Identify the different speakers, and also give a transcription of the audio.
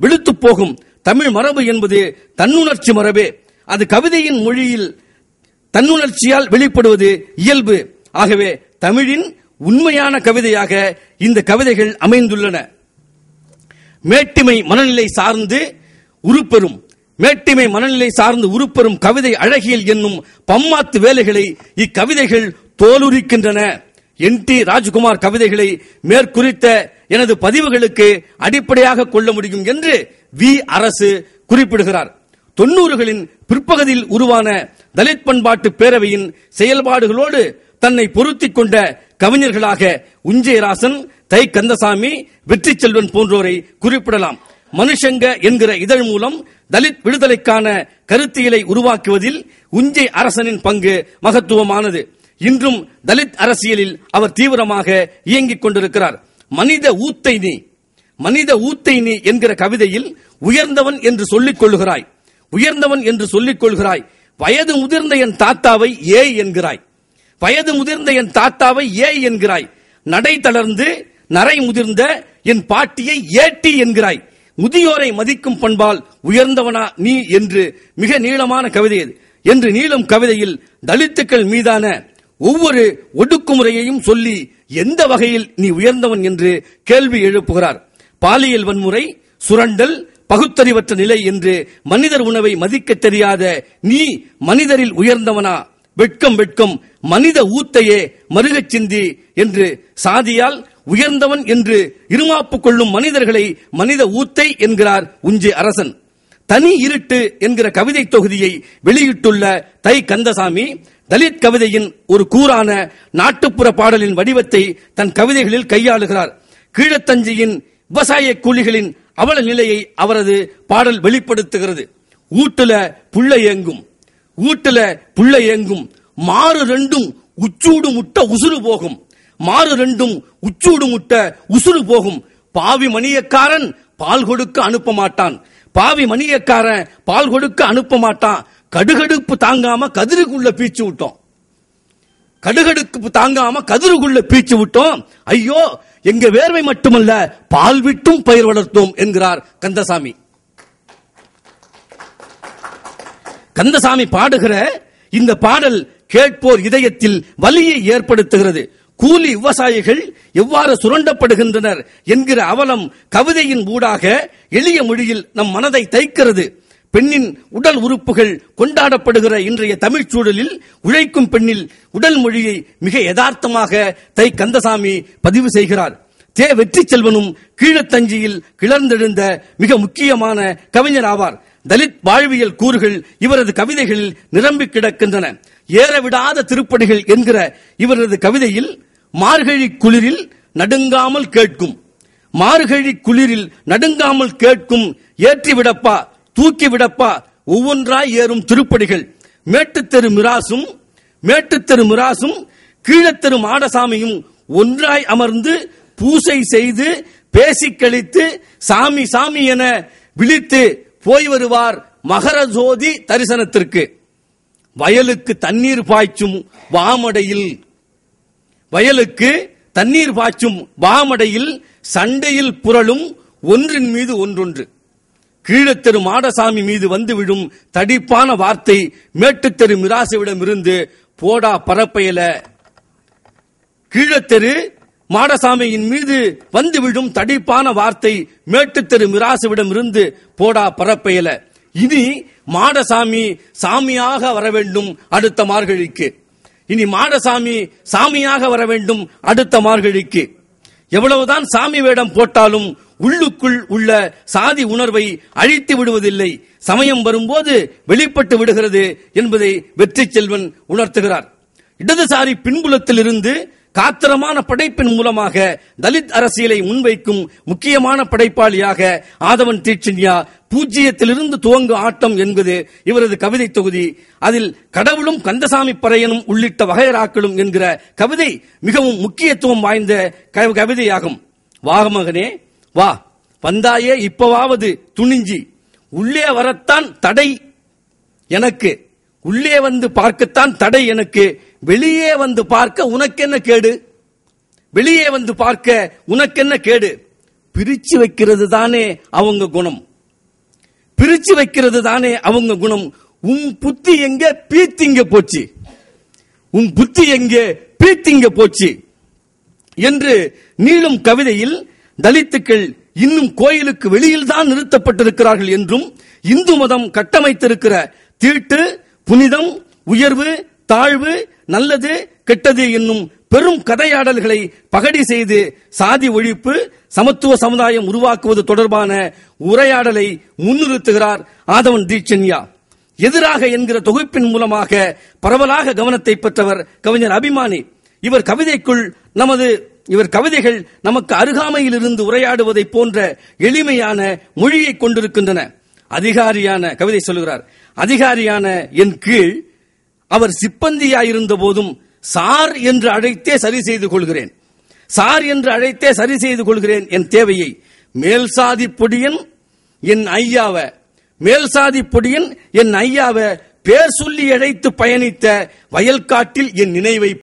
Speaker 1: விழுத்து போகும். தமிழ் மரபு என்பது தன்னுணர்ச்சி மரபே. அது கவிதையின் மொழியில் தன்னுணர்ச்சியால் வெளிப்படுவது இயல்பு. ஆகவே தமிழின் உண்மையான கவிதையாக இந்த கவிதைகள் அமைந்துள்ளன. மேட்டிமை மனநிலை சார்ந்து உருப்பெறும். மேட்டிமை மனநிலை சார்ந்து உருப்பெறும் கவிதை அழகியல் என்னும் பம்மாத்து வேலைகளை இக்கவிதைகள் தோலுரிக்கின்றன. என் டி ராஜ்குமார் கவிதைகளை மேற்குறித்த எனது பதிவுகளுக்கு அடிப்படையாக கொள்ள முடியும் என்று வி அரசு குறிப்பிடுகிறார். தொன்னூறுகளின் பிற்பகுதியில் உருவான தலித் பண்பாட்டு பேரவையின் செயல்பாடுகளோடு தன்னை பொருத்திக் கொண்ட கவிஞர்களாக உஞ்சயராசன் தை கந்தசாமி வெற்றி செல்வன் போன்றோரை குறிப்பிடலாம். மனுஷங்க என்கிற இதழ் மூலம் தலித் விடுதலைக்கான கருத்தியலை உருவாக்குவதில் உஞ்சை அரசனின் பங்கு மகத்துவமானது. இன்றும் தலித் அரசியலில் அவர் தீவிரமாக இயங்கிக் கொண்டிருக்கிறார். மனித ஊத்தை நீ மனித ஊத்தை நீ என்கிற கவிதையில் உயர்ந்தவன் என்று சொல்லிக் கொள்கிறாய் உயர்ந்தவன் என்று சொல்லிக் கொள்கிறாய் வயது முதிர்ந்த என் தாத்தாவை ஏ என்கிறாய். வயது முதிர்ந்த என் தாத்தாவை ஏ என்கிறாய். நடை தளர்ந்து நரை முதிர்ந்த என் பாட்டியை ஏட்டி என்கிறாய். முதியோரை மதிக்கும் பண்பால் உயர்ந்தவனா நீ என்று மிக நீளமான கவிதை என்று நீளும் கவிதையில் தலித்துக்கள் மீதான ஒவ்வொரு ஒடுக்குமுறையையும் சொல்லி எந்த வகையில் நீ உயர்ந்தவன் என்று கேள்வி எழுப்புகிறார். பாலியல் வன்முறை சுரண்டல் பகுத்தறிவற்ற நிலை என்று மனிதர் உணவை மதிக்க தெரியாத நீ மனிதரில் உயர்ந்தவனா? வெட்கம் வெட்கம் மனித ஊத்தையே மருகச் சிந்தி என்று சாதியால் உயர்ந்தவன் என்று இருமாப்பு கொள்ளும் மனிதர்களை மனித ஊத்தை என்கிறார் உஞ்சி அரசன். தனி இருட்டு என்கிற கவிதை தொகுதியை வெளியிட்டுள்ள தை கந்தசாமி தலித் கவிதையின் ஒரு கூறான நாட்டுப்புற பாடலின் வடிவத்தை தன் கவிதைகளில் கையாளுகிறார். கீழத்தஞ்சியின் விவசாய கூலிகளின் அவல நிலையை அவரது பாடல் வெளிப்படுத்துகிறது. ஊட்டுல புள்ள ஏங்கும். ஊட்டுல புள்ள ஏங்கும். மாறு ரெண்டும் உச்சூடு முட்ட உசுறு போகும். மாறு ரெண்டும் உச்சூடு முட்ட உசுறு போகும். பாவி மணியக்காரன் பால் கொடுக்க அனுப்ப மாட்டான். பாவி மணியக்காரன் பால் கொடுக்க அனுப்ப மாட்டான். கடுகடுப்பு தாங்காம கதிருக்குள்ள பீச்சு விட்டோம். கடுகடுப்பு தாங்காம கதிருக்குள்ள பீச்சு விட்டோம். ஐயோ எங்க வேர்வை மட்டுமல்ல பால் விட்டும் பயிர் வளர்த்தோம் என்கிறார் கந்தசாமி. கந்தசாமி பாடுகிற இந்த பாடல் கேட்போர் இதயத்தில் வலியை ஏற்படுத்துகிறது. கூலி விவசாயிகள் எவ்வாறு சுரண்டப்படுகின்றனர் என்கிற அவலம் கவிதையின் ஊடாக எளிய மொழியில் நம் மனதை தைக்கிறது. பெண்ணின் உடல் உறுப்புகள் கொண்டாடப்படுகிற இன்றைய தமிழ்ச் சூழலில் உழைக்கும் பெண்ணில் உடல் மொழியை மிக யதார்த்தமாக தை கந்தசாமி பதிவு செய்கிறார். தே வெற்றி செல்வனும் கீழத்தஞ்சியில் கிளர்ந்தெழுந்த மிக முக்கியமான கவிஞர் ஆவார். தலித் வாழ்வியல் கூறுகள் இவரது கவிதைகளில் நிரம்பி கிடக்கின்றன. ஏறவிடாத திருப்படிகள் என்கிற இவரது கவிதையில் மார்கழி குளிரில் நடுங்காமல் கேட்கும். மார்கழி குளிரில் நடுங்காமல் கேட்கும். ஏற்றி விடப்பா தூக்கி விடப்பா ஒவ்வொன்றாய் ஏறும் திருப்படிகள். மேட்டுத்தெரு மிராசும் மேட்டுத்தெரு மிராசும் கீழத்தெரு மாடசாமியும் ஒன்றாய் அமர்ந்து பூசை செய்து பேசிக் கழித்து சாமி சாமி என விழித்து போய் வருவார் மகர ஜோதி தரிசனத்திற்கு. வயலுக்கு தண்ணீர் பாய்ச்சும் வாமடையில் வயலுக்கு தண்ணீர் பாய்ச்சும் வாமடையில் சண்டையில் புரளும் ஒன்றின் மீது ஒன்றொன்று. கீழத்தெரு மாடசாமி மீது வந்து விழும் தடிப்பான வார்த்தை மேட்டுத்தெரு மிராசுவிடம் இருந்து போடா பரப்பையல. கீழத்தெரு மாடசாமியின் மீது வந்துவிடும் தடிப்பான வார்த்தை மேட்டுத்தெரு மிராசுவிடம் இருந்து போடா பரப்பயல. இனி மாடசாமி சாமியாக வர வேண்டும் அடுத்த மார்கழிக்கு. இனி மாடசாமி சாமியாக வர வேண்டும் அடுத்த மார்கழிக்கு. எவ்வளவுதான் சாமி வேடம் போட்டாலும் உள்ளுக்குள் உள்ள சாதி உணர்வை அழித்து விடுவதில்லை. சமயம் வரும்போது வெளிப்பட்டு விடுகிறது என்பதை வெற்றி செல்வன் உணர்த்துகிறார். இடதுசாரி பின்புலத்தில் இருந்து காத்திரமான படைப்பின் மூலமாக தலித் அரசியலை முன்வைக்கும் முக்கியமான படைப்பாளியாக ஆதவன் தீட்சண்யா பூஜ்ஜியத்திலிருந்து துவங்கு ஆட்டம் என்பது இவரது கவிதை தொகுதி. அதில் கடவுளும் கந்தசாமி பறையனும் உள்ளிட்ட வகையராக்களும் என்கிற கவிதை மிகவும் முக்கியத்துவம் வாய்ந்த கவிதையாகும். வாகமகனே வா. வந்தாயே இப்பவாவது துணிஞ்சி. உள்ளே வரத்தான் தடை எனக்கு. உள்ளே வந்து பார்க்கத்தான் தடை எனக்கு. வெளியே வந்து பார்க்க உனக்கென்ன கேடு? வெளியே வந்து பார்க்க உனக்கென்ன கேடு? பிரிச்சு வைக்கிறது தானே அவங்க குணம். பிரிச்சு வைக்கிறது தானே அவங்க குணம். உன் புத்தி எங்க? பீத்திங்க போச்சு. உன் புத்தி எங்கே? பீத்திங்க போச்சு. என்று நீளும் கவிதையில் தலித்துக்கள் இன்னும் கோயிலுக்கு வெளியில் தான் நிறுத்தப்பட்டிருக்கிறார்கள் என்றும் இந்து மதம் கட்டமைத்திருக்கிற தீட்டு புனிதம் உயர்வு தாழ்வு நல்லது கெட்டது என்னும் பெரும் கதையாடல்களை பகடி செய்து சாதி ஒழிப்பு சமத்துவ சமுதாயம் உருவாக்குவது தொடர்பான உரையாடலை முன்னிறுத்துகிறார் ஆதவன் தீட்சண்யா எதிராக என்கிற தொகுப்பின் மூலமாக பரவலாக கவனத்தை பெற்றவர் கவிஞர் அபிமானி. இவர் கவிதைக்குள் நமது இவர் கவிதைகள் நமக்கு அருகாமையில் இருந்து உரையாடுவதை போன்ற எளிமையான மொழியை கொண்டிருக்கின்றன. அதிகாரியான கவிதை சொல்லுகிறார் அதிகாரியான என் கீழ் அவர் சிப்பந்தியாயிருந்த போதும் சார் என்று அழைத்தே சரி செய்து கொள்கிறேன். சார் என்று அழைத்தே சரி செய்து கொள்கிறேன் என் தேவையை. மேல் சாதி பொடியன் என் ஐயாவ. மேல் சாதி பொடியன் என் ஐயாவ. பேர் சொல்லி அழைத்து பயணித்த வயல்காட்டில் என் நினைவை